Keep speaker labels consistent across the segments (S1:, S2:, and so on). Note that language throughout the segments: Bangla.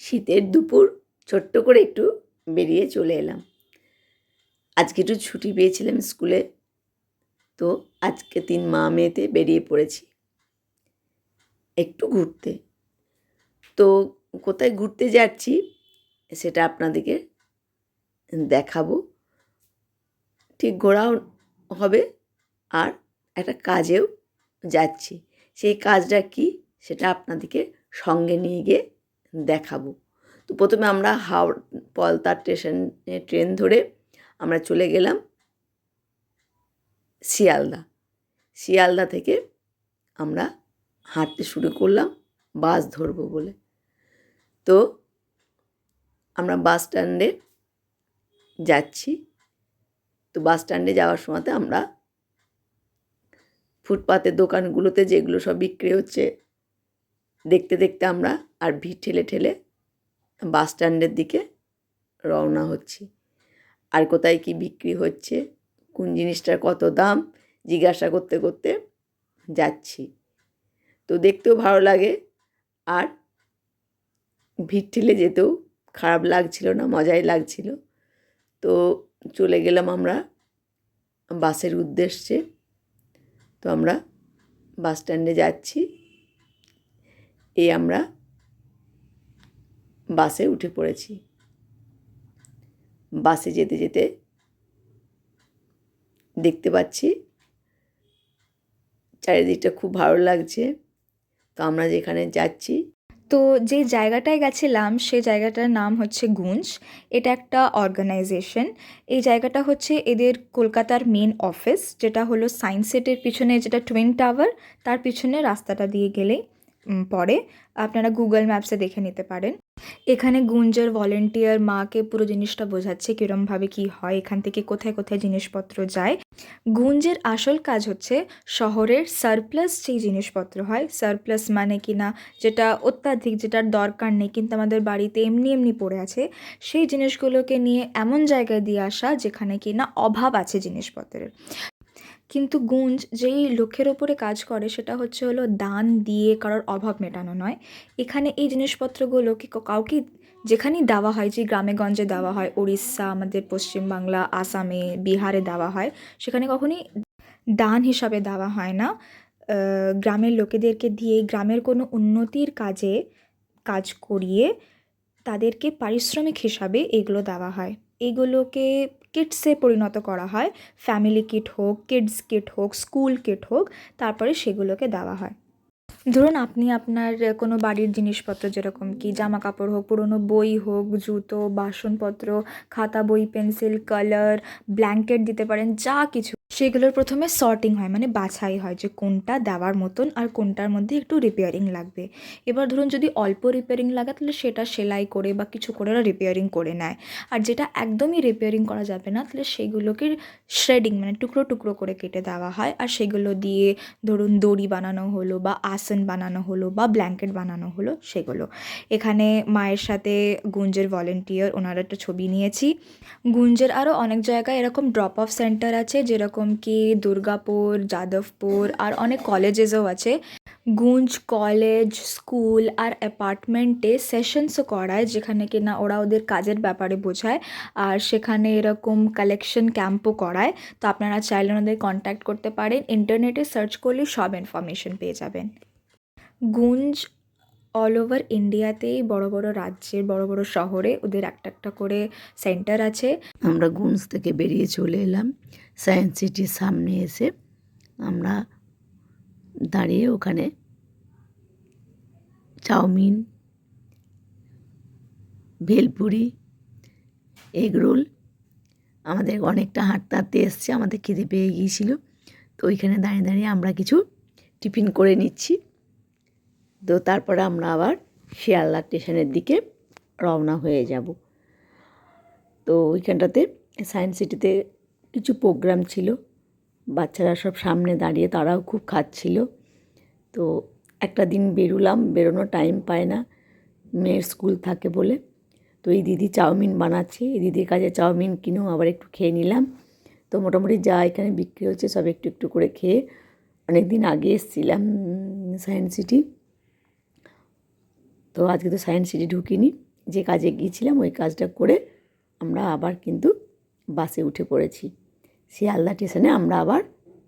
S1: শীতের দুপুর ছোট্ট করে একটু বেরিয়ে চলে এলাম। আজকে একটু ছুটি পেয়েছিলাম স্কুলে, তো আজকে তিন মা মেয়েতে বেরিয়ে পড়েছি। একটু ঘুরতে। তো কোথায় ঘুরতে যাচ্ছি সেটা আপনাদেরকে দেখাবো। ঠিক ঘোরাও হবে আর একটা কাজেও যাচ্ছি। সেই কাজটা কি সেটা আপনাদেরকে সঙ্গে নিয়ে গিয়ে দেখাবো। তো প্রথমে আমরা হাওড় পলতা স্টেশনে ট্রেন ধরে আমরা চলে গেলাম শিয়ালদা। শিয়ালদা থেকে আমরা হাঁটতে শুরু করলাম, বাস ধরবো বলে। তো আমরা বাস স্ট্যান্ডে যাচ্ছি। তো বাস স্ট্যান্ডে যাওয়ার সময়তে আমরা ফুটপাতের দোকানগুলোতে যেগুলো সব বিক্রি হচ্ছে দেখতে দেখতে আমরা আর ভিড় ঠেলে ঠেলে বাস স্ট্যান্ডের দিকে রওনা হচ্ছি। আর কোথায় কি বিক্রি হচ্ছে, কোন জিনিসটার কত দাম, জিজ্ঞাসা করতে করতে যাচ্ছি। তো দেখতেও ভালো লাগে আর ভিড় ঠেলে যেতেও খারাপ লাগছিল না, মজাই লাগছিল। তো চলে গেলাম আমরা বাসের উদ্দেশ্যে। তো আমরা বাস স্ট্যান্ডে যাচ্ছি। এই আমরা বাসে উঠে পড়েছি। বাসে যেতে যেতে দেখতে পাচ্ছি চারিদিকটা খুব ভালো লাগছে। তো আমরা যেখানে যাচ্ছি
S2: তো যে জায়গাটায় গেছিলাম সে জায়গাটার নাম হচ্ছে গুঞ্জ। এটা একটা অর্গানাইজেশন। এই জায়গাটা হচ্ছে এদের কলকাতার মেন অফিস, যেটা হলো সায়েন্স সিটির পিছনে যেটা টুইন টাওয়ার, তার পিছনে রাস্তাটা দিয়ে গেলেই। পড়ে, আপনারা গুগল ম্যাপসে দেখে নিতে পারেন। এখানে গুঞ্জের ভলেন্টিয়ার মাকে পুরো জিনিসটা বোঝাচ্ছে কীরমভাবে কী হয়, এখান থেকে কোথায় কোথায় জিনিসপত্র যায়। গুঞ্জের আসল কাজ হচ্ছে শহরের সারপ্লাস যেই জিনিসপত্র হয় সারপ্লাস মানে কি না, যেটা অত্যাধিক, যেটার দরকার নেই, কিন্তু আমাদের বাড়িতে এমনি এমনি পড়ে আছে, সেই জিনিসগুলোকে নিয়ে এমন জায়গায় দিয়ে আসা যেখানে কি না অভাব আছে জিনিসপত্রের। কিন্তু গুঞ্জ যেই লক্ষ্যের ওপরে কাজ করে সেটা হচ্ছে হলো দান দিয়ে কারোর অভাব মেটানো নয়। এখানে এই জিনিসপত্রগুলোকে কাউকে যেখানেই দেওয়া হয় যে গ্রামে গঞ্জে দেওয়া হয় উড়িষ্যা আমাদের পশ্চিমবাংলা আসামে, বিহারে দেওয়া হয়, সেখানে কখনই দান হিসাবে দেওয়া হয় না। গ্রামের লোকেদেরকে দিয়ে গ্রামের কোনো উন্নতির কাজে কাজ করিয়ে তাদেরকে পারিশ্রমিক হিসাবে এগুলো দেওয়া হয়। এগুলোকে কিটসে পরিণত করা হয়। ফ্যামিলি কিট হোক, কিডস কিট হোক, স্কুল কিট হোক, তারপরে সেগুলোকে দেওয়া হয়। ধরুন আপনি আপনার কোনো বাড়ির জিনিসপত্র যেরকম কি জামা কাপড় হোক, পুরনো বই হোক, জুতো, বাসনপত্র, খাতা, বই, পেন্সিল, কালার, ব্ল্যাঙ্কেট দিতে পারেন, যা কিছু সেগুলোর প্রথমে সর্টিং হয় মানে বাছাই হয় যে কোনটা দেওয়ার মতন আর কোনটার মধ্যে একটু রিপেয়ারিং লাগবে। এবার ধরুন যদি অল্প রিপেয়ারিং লাগে, তাহলে সেটা সেলাই করে বা কিছু করে ওরা রিপেয়ারিং করে নেয়। আর যেটা একদমই রিপেয়ারিং করা যাবে না, তাহলে সেগুলোকে শ্রেডিং মানে টুকরো টুকরো করে কেটে দেওয়া হয়। আর সেগুলো দিয়ে ধরুন দড়ি বানানো হলো বা আসন বানানো হলো বা ব্ল্যাঙ্কেট বানানো হলো, সেগুলো। এখানে মায়ের সাথে গুঞ্জের ভলেন্টিয়ার ওনার একটা ছবি নিয়েছি। গুঞ্জের আরও অনেক জায়গায় এরকম ড্রপ অফ সেন্টার আছে, যেরকম কি দুর্গাপুর, যাদবপুর আর অনেক কলেজেসও আছে। গুঞ্জ কলেজ স্কুল আর অ্যাপার্টমেন্টে সেশনসও করায়, যেখানে কি না ওরা ওদের কাজের ব্যাপারে বোঝায়। আর সেখানে এরকম কালেকশন ক্যাম্পও করায়। তো আপনারা চাইলে ওনাদের কন্ট্যাক্ট করতে পারেন। ইন্টারনেটে সার্চ করলে সব ইনফরমেশন পেয়ে যাবেন। গুঞ্জ অল ওভার ইন্ডিয়াতেই বড় বড় রাজ্যের, বড় বড় শহরে ওদের একটা একটা করে সেন্টার আছে।
S1: আমরা গুঞ্জ থেকে বেরিয়ে চলে এলাম। সায়েন্স সিটির সামনে এসে আমরা দাঁড়িয়ে ওখানে চাউমিন, ভেলপুরি এগরোল আমাদের অনেকটা হাঁটতে হাঁটতে এসছে, আমাদের খিদে পেয়ে গিয়েছিল। তো ওইখানে দাঁড়িয়ে দাঁড়িয়ে আমরা কিছু টিফিন করে নিচ্ছি। তো তারপরে আমরা আবার শিয়ালদা স্টেশনের দিকে রওনা হয়ে যাব। তো ওইখানটাতে সায়েন্স সিটিতে কিছু প্রোগ্রাম ছিল। বাচ্চারা সব সামনে দাঁড়িয়ে তারাও খুব খাচ্ছিল। তো একটা দিন বেরোলাম, বেরোনোর টাইম পায় না। মেয়ের স্কুল থাকে বলে। তো এই দিদি চাউমিন বানাচ্ছে, এই দিদির কাছে চাউমিন কিনেও আবার একটু খেয়ে নিলাম। তো মোটামুটি যা এখানে বিক্রি হচ্ছে সব একটু একটু করে খেয়ে অনেক দিন আগে এসেছিলাম সায়েন্স সিটি তো আজকে তো সায়েন্স সিটি ঢুকিনি। যে কাজে গিয়েছিলাম, ওই কাজটা করে আমরা আবার কিন্তু বাসে উঠে পড়েছি। শিয়ালদা স্টেশনে আমরা আবার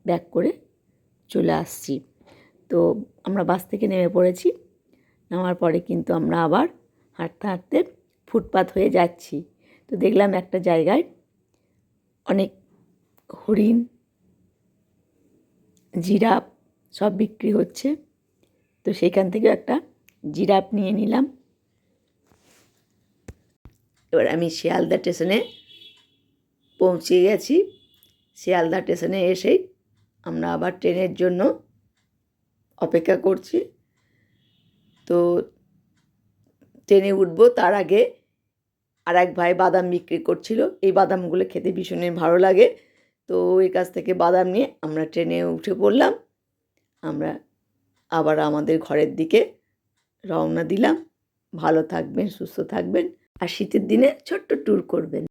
S1: ব্যাক করে চলে আসছি। তো আমরা বাস থেকে নেমে পড়েছি। নামার পরে কিন্তু আমরা আবার হাঁটতে হাঁটতে ফুটপাত হয়ে যাচ্ছি। তো দেখলাম একটা জায়গায় অনেক হরিণ, জিরাফ সব বিক্রি হচ্ছে। তো সেইখান থেকে একটা জিরাফ নিয়ে নিলাম। এবার আমি শিয়ালদা স্টেশনে পৌঁছে গেছি। শিয়ালদা স্টেশনে এসেই আমরা আবার ট্রেনের জন্য অপেক্ষা করছি। তো ট্রেনে উঠবো, তার আগে আর এক ভাই বাদাম বিক্রি করছিল। এই বাদামগুলো খেতে ভীষণই ভালো লাগে। তো ওই কাছ থেকে বাদাম নিয়ে আমরা ট্রেনে উঠে পড়লাম। আমরা আবার আমাদের ঘরের দিকে রওনা দিলাম। ভালো থাকবেন সুস্থ থাকবেন। আর শীতের দিনে ছোট্ট ট্যুর করবেন।